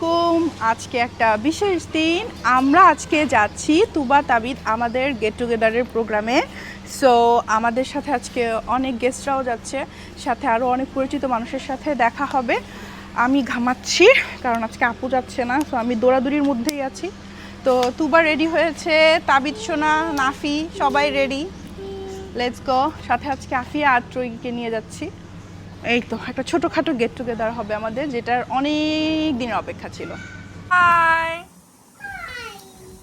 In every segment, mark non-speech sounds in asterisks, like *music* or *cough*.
আলাইকুম। আজকে একটা বিশেষ দিন। আমরা আজকে যাচ্ছি তুবা তাবিদ আমাদের গেট টুগেদারের প্রোগ্রামে। সো আমাদের সাথে আজকে অনেক গেস্টরাও যাচ্ছে। সাথে আরও অনেক পরিচিত মানুষের সাথে দেখা হবে। আমি ঘামাচ্ছি, কারণ আজকে আপু যাচ্ছে না। সো আমি দৌড়াদৌড়ির মধ্যেই আছি। তো, তুবা রেডি হয়েছে। তাবিদ, সোনা, নাফি, সবাই রেডি লেটস গো সাথে আজকে আফিয়া আর ত্রয়ীকে নিয়ে যাচ্ছি। এই তো একটা ছোটোখাটো গেট টুগেদার হবে আমাদের যেটার অনেক দিনের অপেক্ষা ছিল। Hi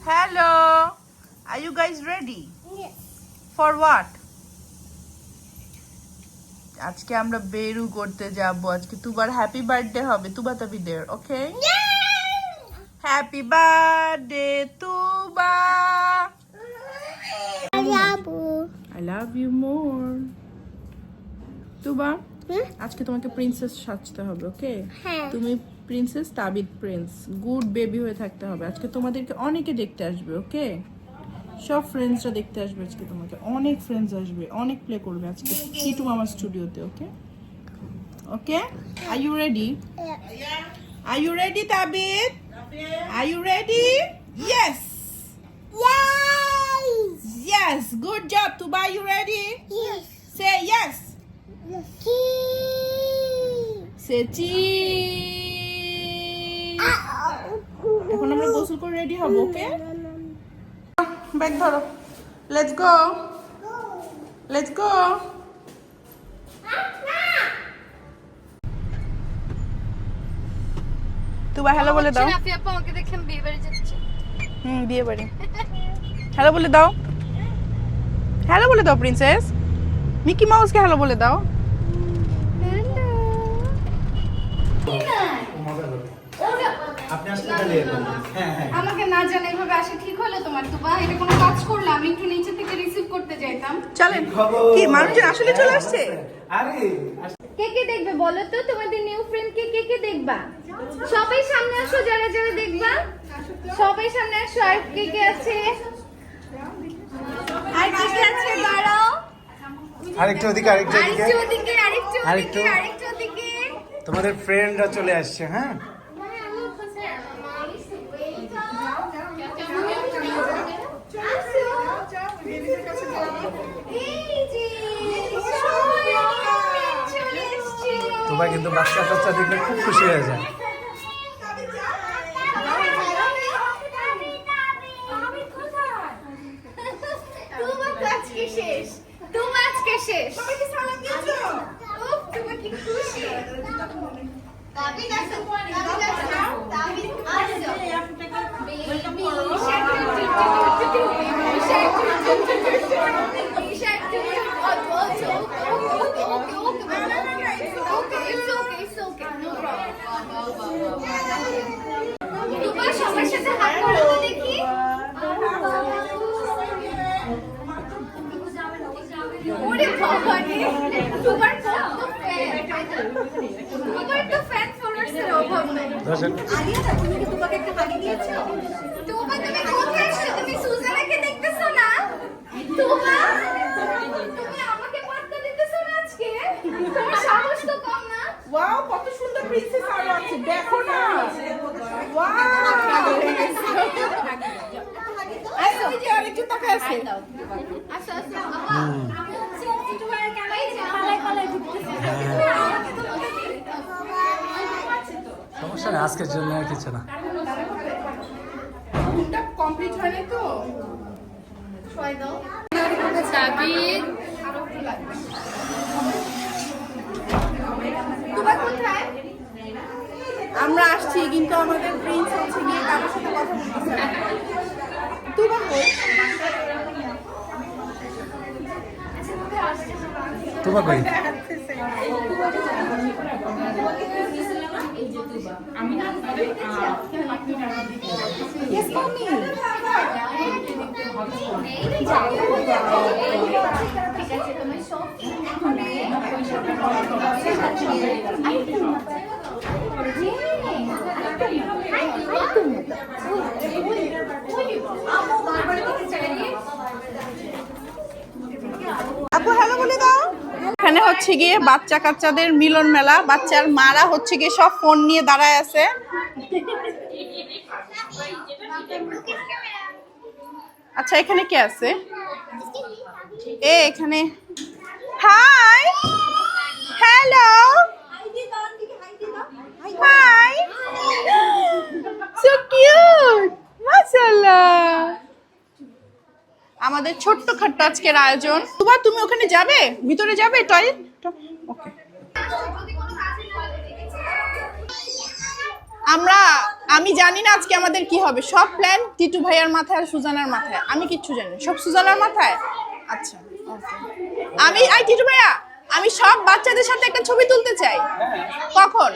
hello are you guys ready for what আজকে আমরা বেরু করতে যাব। আজকে তুবার হ্যাপি বার্থডে হবে Tuba তাবিদের okay happy birthday Tuba! I love you more Tuba? আজকে তোমাকে প্রিন্সেস সাজতে হবে ওকে হ্যাঁ। তুমি princess Tabid prince good baby হয়ে থাকতে হবে। আজকে তোমাদেরকে অনেকে দেখতে আসবে ওকে সব ফ্রেন্ডসরা দেখতে আসবে আজকে তোমাকে। অনেক ফ্রেন্ডস আসবে অনেক প্লে করবে আজকে। কিটু মামার স্টুডিওতে okay okay are you ready are you ready Tabid are you ready yes yes good job Tuba you ready say yes say এখন আমরা গোসল করে রেডি হব ওকে ব্যাগ ধরো। Let's go let's go Tuba hello বলে দাও। আপনি আপু আমাকে দেখেন বিয়ে বাড়ি যাচ্ছে। হুম বিয়ে বাড়ি। হ্যালো বলে দাও। হ্যালো বলে দাও প্রিন্সেস মিকি মাউসকে হ্যালো বলে দাও। আপনি আসলে হ্যাঁ হ্যাঁ। আমাকে না জানা এভাবে আসে ঠিক হলো তোমার। তো বা এটা কোনো কাজ করলাম আমি একটু নিচে থেকে রিসিভ করতে যাইতাম। চলেন। কি মানুষজন আসলে চলে আসছে? আরে কে কে দেখবে বলো তো? তোমাদের নিউ ফ্রেন্ড কে কে কে দেখবা? সবাই সামনে আসো যারা যারা দেখবা। সবাই সামনে আসো। আর কে কে আছে? আর কে কে আছে? দাঁড়াও। আরেকটু ওদিকে আরেকটু ওদিকে। আরেকটু ওদিকে আরেকটু আরেকটু। ওদিকে আরেকটু ওদিকে তোমাদের ফ্রেন্ডরা চলে আসছে হ্যাঁ? তোমার কিন্তু বাচ্চা টাচ্চা দেখলে খুব খুশি হয়ে যায় শেষ তোমার আজকে শেষ উফ, তুমি কি খুশি তাবিদ আসো তাবিদ আসো তাবিদ আসো baby shark doo doo doo doo baby shark doo doo doo doo doo baby shark doo doo okay okay okay okay okay it's okay it's okay no problem তোমার সবার সাথে হাত ধরো তো দেখি ওরে বাবা রে তোমার কত ফ্যান তোমার তো ফ্যান ফলোয়ার্সের অভাব নাই আরিয়া তুমি কি তোমাকে একটা হাগি দিয়েছ? তোমা তুমি কোথায় তুমি সুজানাকে ওয়াও কত সুন্দর প্রিন্সেস আরও আছে দেখো না। সমস্যা নেই আজকের জন্য আর কিছু না। ঘুমটা কমপ্লিট হয়নি তো? ছয় দাও আমরা আসছি কিন্তু আমাদের প্রিন্স হচ্ছে গিয়ে কারোর সাথে কথা বলতেছে না। তুই বা কই? তোমার কই সব আপু হ্যালো বলে দাও। এখানে হচ্ছে গিয়ে বাচ্চা কাচ্চাদের মিলন মেলা। বাচ্চার মারা হচ্ছে গিয়ে সব ফোন নিয়ে দাঁড়ায় আছে। আচ্ছা এখানে কে আছে? এ, এখানে। Hi! Hello! Hi! So cute মাশাআল্লাহ! আমাদের ছোট্ট খাট্ট আজকের আয়োজন। তোমার তুমি ওখানে যাবে? ভিতরে যাবে টয়লেট ওকে। আমরা, আমি জানি না আজকে আমাদের কি হবে। সব প্ল্যান টিটু ভাইয়ার মাথায় আর সুজানার মাথায়। আমি কিচ্ছু জানি। সব সুজানার মাথায়? আচ্ছা. আমি, আই, টিটু ভাইয়া, আমি সব বাচ্চাদের সাথে একটা ছবি তুলতে চাই। কখন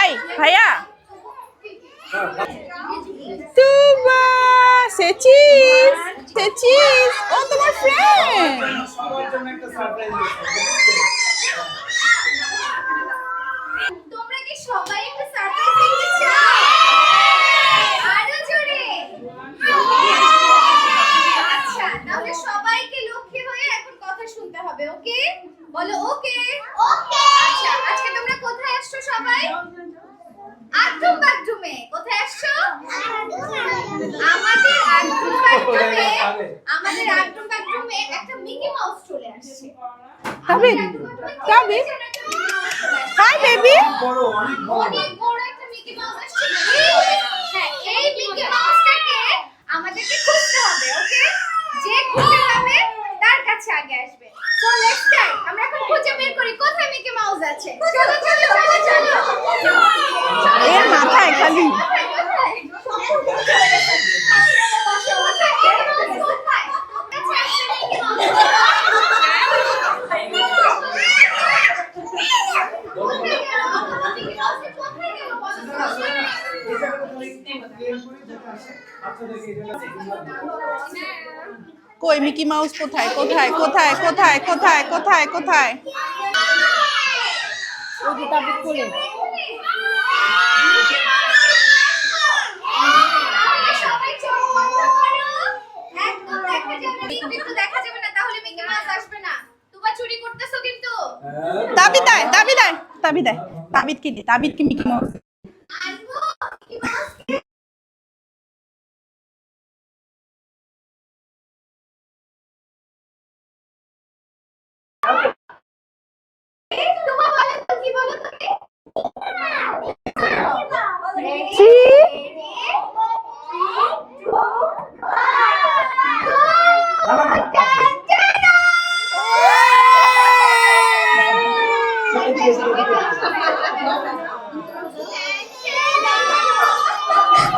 আই ভাইয়া তুবা সেচিস সেচিস ও তোমার ফ্রেন্ড সবার জন্য একটা সারপ্রাইজ তোমরা কি সবাই একটা সারপ্রাইজ দেখতে চাও আরও জোরে আচ্ছা তাহলে সবাইকে লক্ষ্মী হয়ে এখন কথা শুনতে হবে ওকে বলো ওকে ওকে আচ্ছা আজকে তোমরা কোথায় আসছো আটুম বাথরুমে কোথায় আসছো? আমাদের আটুম *laughs* বাথরুমে আমাদের আটুম বাথরুমে একটা মিকি মাউস চলে আসছে। Tabid Tabid hi baby. বড় অনেক বড়। অনেক বড় একটা মিকি মাউস আসছে। হ্যাঁ এই মিকি মাউসটাকে আমাদেরকে খুঁজতে হবে ওকে? যে খুঁজে পাবে তার কাছে আগে আসবে। সো লেটস ট্রাই আমরা এখন খুঁজে বের করি কোথায় মিকি মাউস আছে চলো চলো চলো চলো এর মাথায় খালি কই, মিকি মাউস কোথায়? কোথায়? কোথায়? কোথায়? কোথায়? কোথায়? কোথায়? কিন্তু। তাবিদ দেয় তাবিদ দেয়। তাবিদ কি তাবিদ কি মিকি মাউস আনব, মিকি মাউসকে। এই, তোমরা বলো তো, কি বলো তুমি?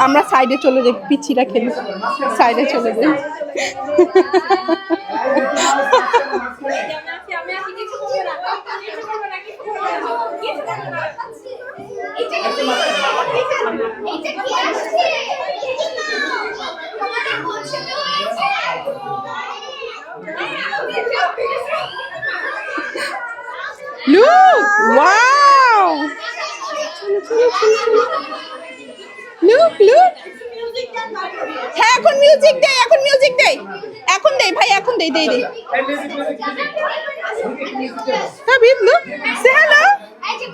আমরা সাইডে চলে যাই পিচ্ছিরা খেলি। সাইডে চলে যাই। এইটা কি? এইটা কি আসছে? তোমাদের পছন্দ হয়েছে? লুক ওয়াও লুক লুক হ্যাঁ এখন মিউজিক দেই এখন মিউজিক দেই এখন দেই ভাই, এখন দেই দেই দেই তাবিদ লুক সে হ্যালো এই যে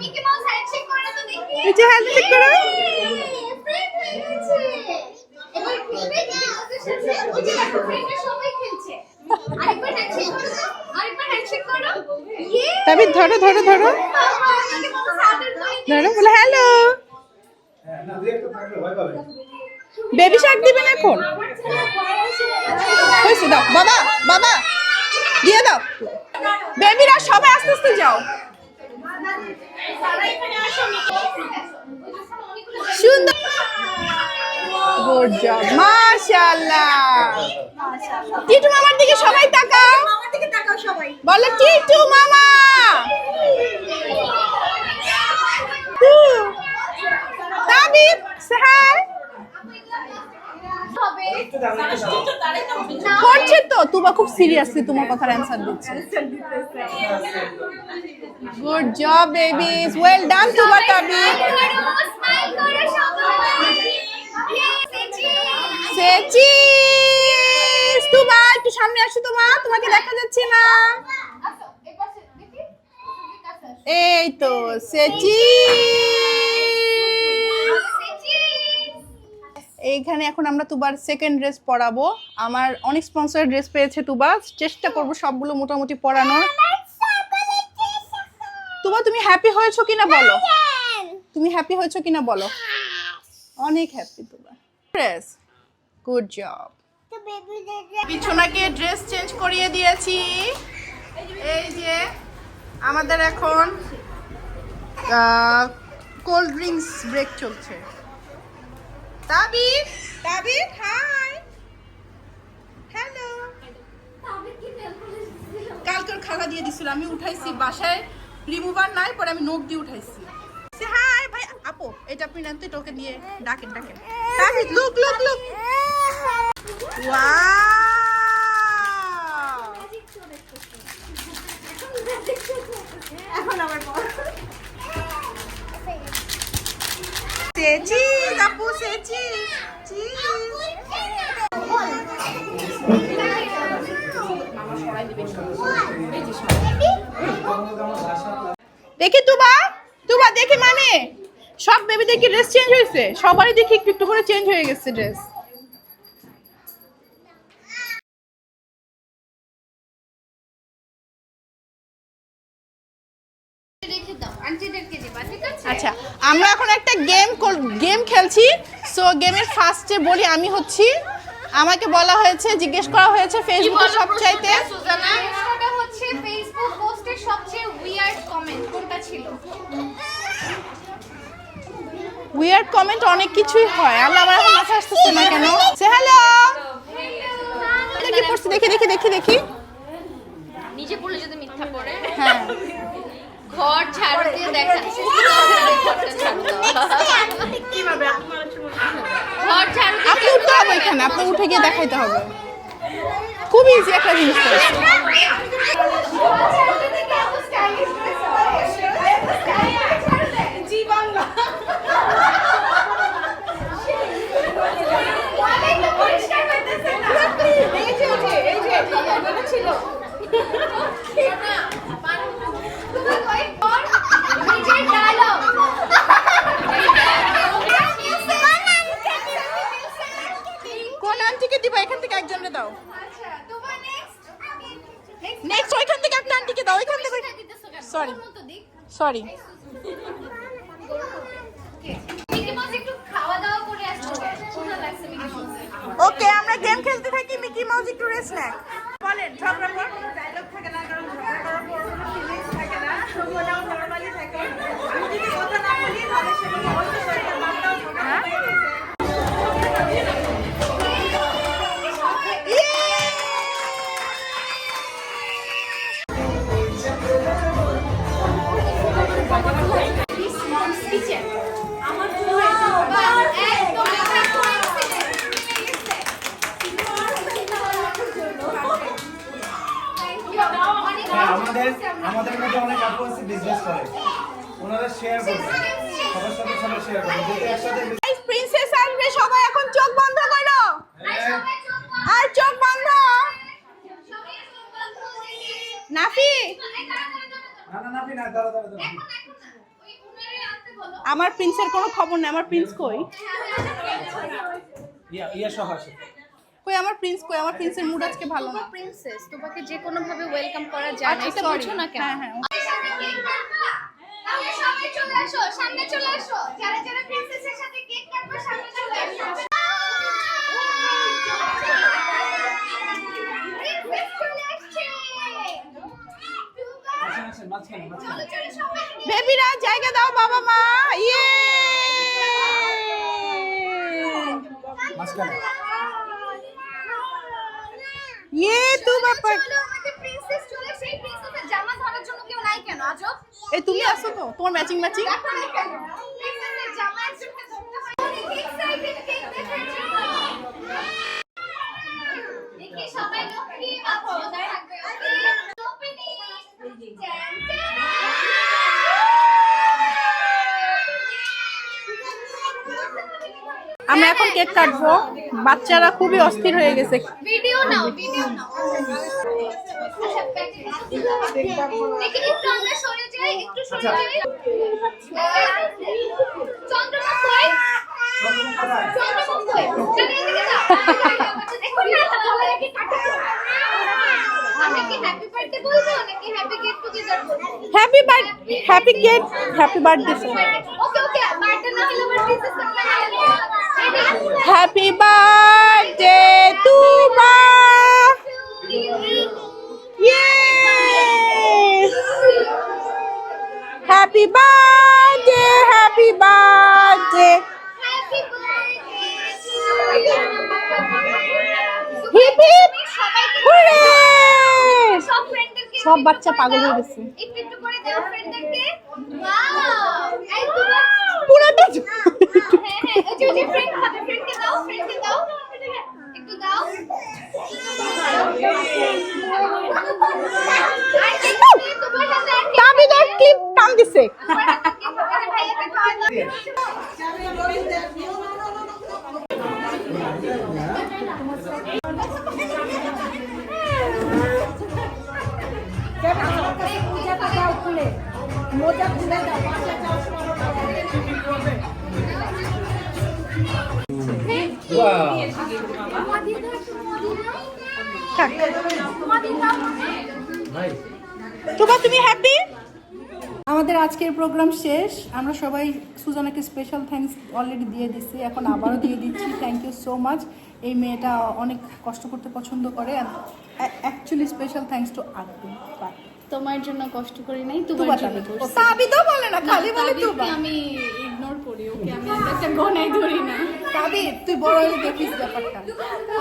হ্যান্ড শেক করো তো দেখি এই যে হ্যান্ড শেক করো। ফ্রেন্ড গেছে এবার খেলবে কি আমাদের সাথে ওই যে দেখো ফ্রেন্ডরা সবাই খেলছে আরেকবার হ্যান্ড শেক করো তো। আরেকবার হ্যান্ড শেক করো তাবিদ ধরো ধরো ধরো ধরো বলে হ্যালো বেবি শার্ক দিবেন এখন? হয়েছে, দাও। বাবা বাবা, দিয়ে দাও। বেবিরা সবাই আস্তে আস্তে যাও। সুন্দর। মাশাআল্লাহ। মামার দিকে সবাই তাকাও। মামা হবে একটু দাঁড়াও একটু দাঁড়াও। করছে তো তুবা খুব সিরিয়াসলি তোমার কথার অ্যান্সার দিচ্ছে। Good job babies well done Tuba Tabib smile করো সবাই Yes, সে চিজ তুবা একটু সামনে আসো তোমা তোমাকে দেখা যাচ্ছে না। এই তো সে চিজ এইখানে এখন আমরা তুবার সেকেন্ড ড্রেস পরাবো। আমার অনেক স্পন্সর ড্রেস পেয়েছে তুবা। চেষ্টা করব সবগুলো মোটামুটি পরানোর। তুবা, তুমি হ্যাপি হয়েছো কিনা বলো? তুমি হ্যাপি হয়েছো কিনা বলো? অনেক happy Tuba. Dress good job পিছনাকে dress change করিয়ে দিয়েছি। এই যে আমাদের এখন কোল্ড ড্রিঙ্কস ব্রেক চলছে। তাবিদ তাবিদ হাই হ্যালো কালকের খালা দিয়ে দিছিল আমি উঠাইছি বাসায়। রিমুভার নাই পরে আমি নখ দিয়ে উঠাইছি। হাই ভাই আপো এটা আপনি নামতে টোকে দিয়ে ডাকেন ডাকেন। Tabid look look look wow দেখি তুবা তুবা দেখি মানে। সব বেবিদের কি ড্রেস চেঞ্জ হয়েছে? সবারই দেখি একটু একটু করে চেঞ্জ হয়ে গেছে ড্রেস আচ্ছা আমরা এখন একটা গেম গেম খেলছি। সো গেমের ফার্স্টে বলি আমি হচ্ছি আমাকে বলা হয়েছে জিজ্ঞেস করা হয়েছে ফেসবুকে সবচাইতে। হচ্ছে ফেসবুক পোস্টের সবচেয়ে উইয়ার্ড কমেন্ট কোনটা ছিল? উইয়ার্ড কমেন্ট অনেক কিছুই হয়। আল্লাহ আমার এখন মাথা আসতেছে না কেন? সে হ্যালো দেখি পড়ছি? দেখি দেখি দেখি দেখি। নিজে পড়লে যদি মিথ্যা পড়ে। হ্যাঁ। ঘর ঝাড়ু দিয়ে দেখা ঘর ঝাড়ু আপনি উঠতে হবে এখানে আপনি উঠে গিয়ে দেখাইতে হবে। খুব ইজি একটা জিনিস করেছে। নিজের ডায়লগ কোন আন্টিকে দিবা এখান থেকে একজনকে দাও আচ্ছা তোমার নেক্সট নেক্সট ওইখান থেকে একটা আন্টিকে দাও ওইখান থেকে Sorry. সরি মিকি মাউস একটু খাওয়া দাওয়া করে আসতে ক্ষুধা লাগছে মিকি মাউসের ওকে আমরা গেম খেলতে থাকি মিকি মাউস একটু প্রিন্সেস আসবে সবাই এখন চোখ বন্ধ করো। আর চোখ বন্ধ। নাফি। না না না না দাঁড়া দাঁড়া দাঁড়া আমার প্রিন্সের কোনো খবর নেই আমার প্রিন্স কই? আমার প্রিন্স কই? আমার প্রিন্সের মুড আজকে ভালো না। প্রিন্সেস তোমাকে যে কোনো ভাবে ওয়েলকাম করা যায় না এটা sorry। না কেন? হ্যাঁ হ্যাঁ। তাহলে সবাই চলে আসো সামনে চলে আসো। যারা যারা প্রিন্সেসের সাথে কেক কাটবে সামনে চলে বেবিরা জায়গা দাও বাবা মা। ইয়ে! ইয়ে তু বাবা প্রিন্সেস চলে সেই প্রিন্সেসের জামা ধরার জন্য কেউ নাই কেন? আজব। এই তুমি আসো তো তোমার ম্যাচিং ম্যাচিং আমরা এখন কেক কাটবো। বাচ্চারা খুবই অস্থির হয়ে গেছে। ভিডিও নাও ভিডিও নাও। দেখি একটু আমরা সরে যাই একটু সরে। যাই। চন্দ্রমুখ কই চন্দ্রমুখ কই *laughs* হ্যাপি বার্থডে হ্যাপি বলব happy birthday happy happy birthday okay okay birthday কি খাবে? তোমার হাতে আর কি তাবিদের ক্লিপ টান দিছে। তুমি হ্যাপি আমাদের আজকের প্রোগ্রাম শেষ। আমরা সবাই সুজানাকে স্পেশাল থ্যাঙ্কস অলরেডি দিয়ে দিচ্ছি এখন আবারও দিয়ে দিচ্ছি। থ্যাংক ইউ সো মাচ এই মেয়েটা অনেক কষ্ট করতে পছন্দ করে। Actually special thanks to Aku তোমার জন্য কষ্ট করি নাই তোমার জন্য। তাবিদও বলে না খালি বলে তুবা আমি ইগনোর করি ওকে আমি একটা গনাই ধরি না। তুই বড় হয়ে দেখিস ব্যাপারটা।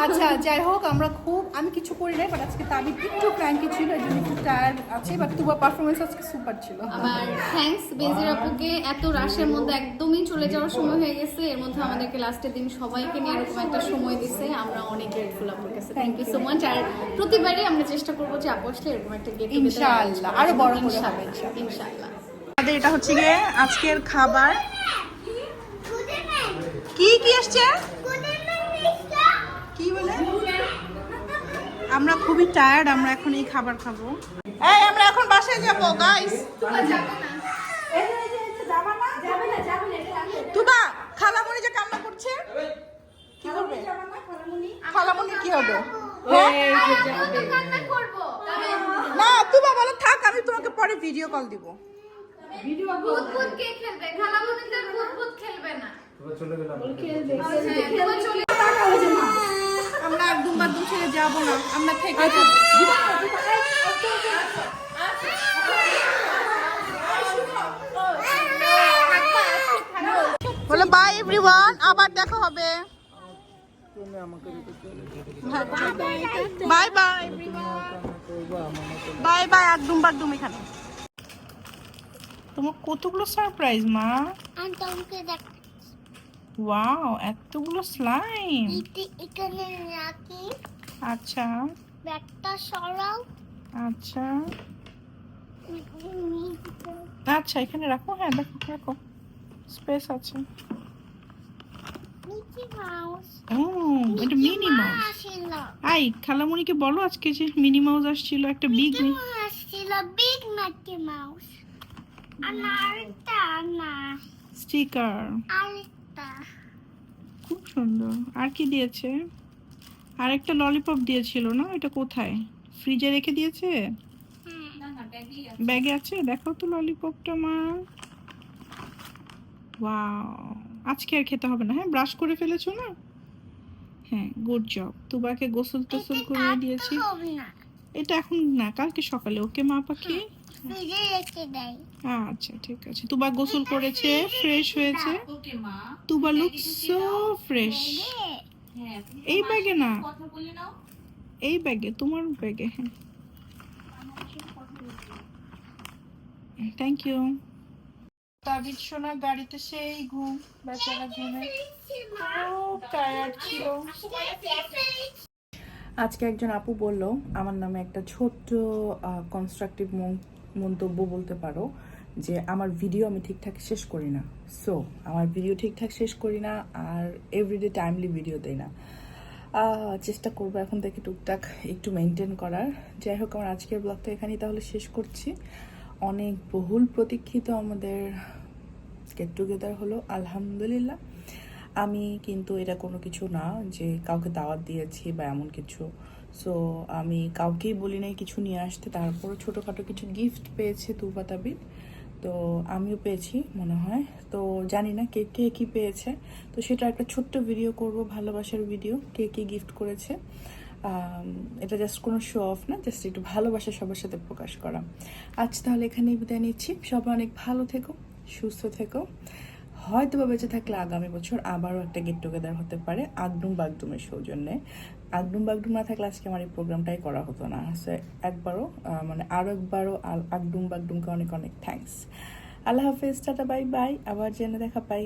আচ্ছা যাই হোক আমরা খুব আমি কিছু করি নাই বাট আজকে একটু ক্র্যাঙ্কি ছিল এই জন্য একটু টায়ার্ড আছে বাট পারফরমেন্স আজকে সুপার ছিল। আবার থ্যাঙ্কস বেজির আপুকে এত রাশের মধ্যে একদমই চলে যাওয়ার সময় হয়ে গেছে। এর মধ্যে আমাদেরকে লাস্টের দিন সবাইকে নিয়ে এরকম একটা সময় দিছে। আমরা অনেক গ্রেটফুল আপুর কাছে। থ্যাংক ইউ সো মাচ আর প্রতিবারই আমরা চেষ্টা করব যে আপু আসলে এরকম একটা গেট ইনশাআল্লাহ, আরও বড় করে হবে ইনশাআল্লাহ। ইনশাআল্লাহ। আমাদের এটা হচ্ছে গিয়ে আজকের খাবার। কি কি আসছে? কি বলে? আমরা খুবই টায়ার্ড আমরা এখন এই খাবার খাব। এই আমরা এখন বাসায় যাব গাইস তুবা খালামণি যে কান্না করছে। কি করবে খালামণি কি হবে? হ্যাঁ? না তুবা বলো থাক আমি তোমাকে পরে ভিডিও কল দিব। ভূত ভূত কে খেলবে? খালা বোন তো ভূত ভূত খেলবে। না চলে গেলাম এবার চলে আমরা একদম বাদুম ছেড়ে যাব না। আমরা থেকে বলে বাই এভরিওয়ান আবার দেখা হবে। বাই বাই বাই বাই একদম বাদুম এখানে। তোমার কতগুলো সারপ্রাইজ মা? আন্টাউকে দেখ ওয়াও এতগুলো স্লাইম এখানে রাখি। আচ্ছা। ব্যাগটা সরাও। আচ্ছা। আচ্ছা এখানে রাখো হ্যাঁ দেখো রাখো। স্পেস আছে। মিকি মাউস ও এটা মিনি মাউস আসছিল। আই খালামণিকে বলো আজকে যে মিনি মাউস আসছিল একটা বিগ আসছিল বিগ মাউস স্টিকার। খুব সুন্দর। আর কি দিয়েছে? আর একটা ললিপপ দিয়েছিল না? এটা কোথায়? ফ্রিজে রেখে দিয়েছে? ব্যাগে আছে? দেখো তো ললিপপটা মা ওয়াও আজকে আর খেতে হবে না হ্যাঁ? ব্রাশ করে ফেলেছো না? হ্যাঁ গুড জব তুবাকে গোসল টোসল করে দিয়েছি। এটা এখন না কালকে সকালে। ওকে মা পাখি? দেয় আচ্ছা ঠিক আছে। তুবা গোসল করেছে ফ্রেশ হয়েছে। তুবা লুক সো ফ্রেশ এই ব্যাগে না, এই ব্যাগে, তোমার ব্যাগে হ্যাঁ। থ্যাংক ইউ তাবিদ সোনা গাড়িতে সেই ঘুম, বেচারা ঘুমে। খুব টায়ার্ড ছিল। আজকে একজন আপু বলল, আমার নামে একটা ছোট্ট কনস্ট্রাকটিভ মন্তব্য বলতে পারো যে আমার ভিডিও আমি ঠিকঠাক শেষ করি না। সো আমার ভিডিও ঠিকঠাক শেষ করি না আর এভরিডে টাইমলি ভিডিও দেই না। চেষ্টা করব এখন থেকে টুকটাক একটু মেনটেন করার। যাই হোক, আমার আজকের ব্লগটা এখানেই তাহলে শেষ করছি। অনেক বহুল প্রতীক্ষিত আমাদের গেট টুগেদার হলো, আলহামদুলিল্লাহ। আমি কিন্তু এটা কোনো কিছু না যে কাউকে দাওয়াত দিয়েছি বা এমন কিছু। সো আমি কাউকেই বলি নাই কিছু নিয়ে আসতে। তারপর ছোটোখাটো কিছু গিফট পেয়েছে তুবা তাবিদ তো আমিও পেয়েছি, মনে হয়। তো জানি না কে কে কী পেয়েছে। তো সেটা একটা ছোট্ট ভিডিও করব, ভালোবাসার ভিডিও কে কে গিফট করেছে। এটা জাস্ট কোনো শো অফ না জাস্ট একটু ভালোবাসা সবার সাথে প্রকাশ করা। আজ তাহলে এখানেই বিদায় নিচ্ছি। সবাই অনেক ভালো থেকো, সুস্থ থেকো। হয়তো বা বেঁচে থাকলে আগামী বছর আবারও একটা গেট টুগেদার হতে পারে আগডুম বাগডুমের সৌজন্যে। আগডুম বাগডুম না থাকলে আজকে আমার এই প্রোগ্রামটাই করা হতো না। সো একবারও মানে আরও একবারও আগডুম বাগডুমকে অনেক অনেক থ্যাংকস আল্লাহ হাফেজ, টাটা বাই বাই আবার জেনে দেখা পাই